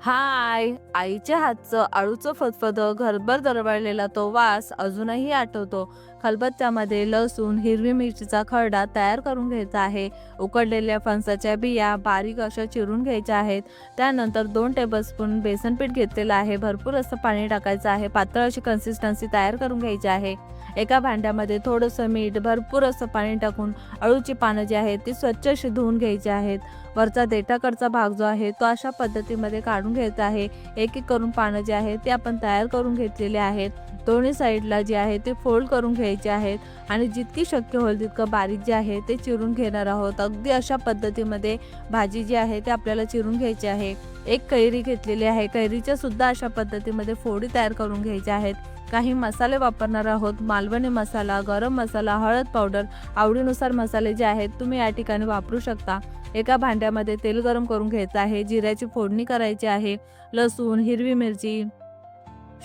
हाय आईच्या हातचं आळूचं फतफद घरभर दरवळलेला तो वास अजूनही आठवतो. खलबत्त्यामध्ये लसूण हिरवी मिरचीचा खरडा तयार करून घ्यायचा आहे. उकडलेल्या फणसाच्या बिया बारीक अशा चिरून घ्यायच्या आहेत. त्यानंतर दोन टेबलस्पून बेसन पीठ घेतलेलं आहे. भरपूर असं पाणी टाकायचं आहे. पातळ अशी कन्सिस्टन्सी तयार करून घ्यायची आहे. एका भांड्यामध्ये थोडंसं मीठ भरपूर असं पाणी टाकून अळूची पानं जी आहेत ती स्वच्छ अशी धुवून घ्यायची आहेत. वरचा देठाकडचा भाग जो आहे तो अशा पद्धतीमध्ये काढून घ्यायचा आहे. एक एक करून पानं जे आहेत ते आपण तयार करून घेतलेले आहेत. दोन्ही साईडला जे आहे ते फोल्ड करून घ्यायचे आहेत आणि जितकी शक्य होईल तितकं बारीक जे आहे ते चिरून घेणार आहोत. अगदी अशा पद्धतीमध्ये भाजी जी आहे ते आपल्याला चिरून घ्यायची आहे. एक कैरी घेतलेली आहे. कैरीच्या सुद्धा अशा पद्धतीमध्ये फोडी तयार करून घ्यायच्या आहेत. काही मसाले वापरणार आहोत. मालवणी मसाला गरम मसाला हळद पावडर आवडीनुसार मसाले जे आहेत तुम्ही या ठिकाणी वापरू शकता. एका भांड्यामध्ये तेल गरम करून घ्यायचं आहे. जिऱ्याची फोडणी करायची आहे. लसूण हिरवी मिरची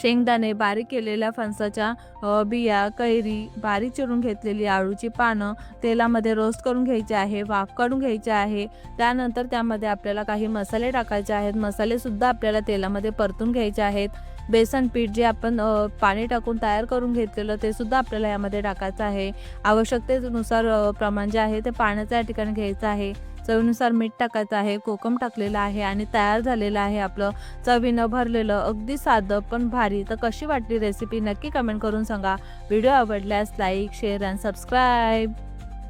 शेंगदाणे बारीक केलेल्या फणसाच्या बिया कैरी बारीक चिरून घेतलेली आळूची पानं तेलामध्ये रोस्ट करून घ्यायचे आहे. वाफ काढून घ्यायचे आहे. त्यानंतर त्यामध्ये आपल्याला काही मसाले टाकायचे आहेत. मसालेसुद्धा आपल्याला तेलामध्ये परतून घ्यायचे आहेत. बेसन पीठ जे आपण पाणी टाकून तयार करून घेतलेलं ते सुद्धा आपल्याला यामध्ये टाकायचं आहे. आवश्यकतेनुसार प्रमाण जे आहे ते पाण्याचं या ठिकाणी घ्यायचं आहे. चवीनुसार मीठ टाकायचं आहे कोकम टाकलेलं आहे आणि तयार झालेलं आहे आपलं. चवीनं भरलेलं अगदी साधं पण भारी. तर कशी वाटली रेसिपी नक्की कमेंट करून सांगा. व्हिडिओ आवडल्यास लाईक शेअर अँड सबस्क्राईब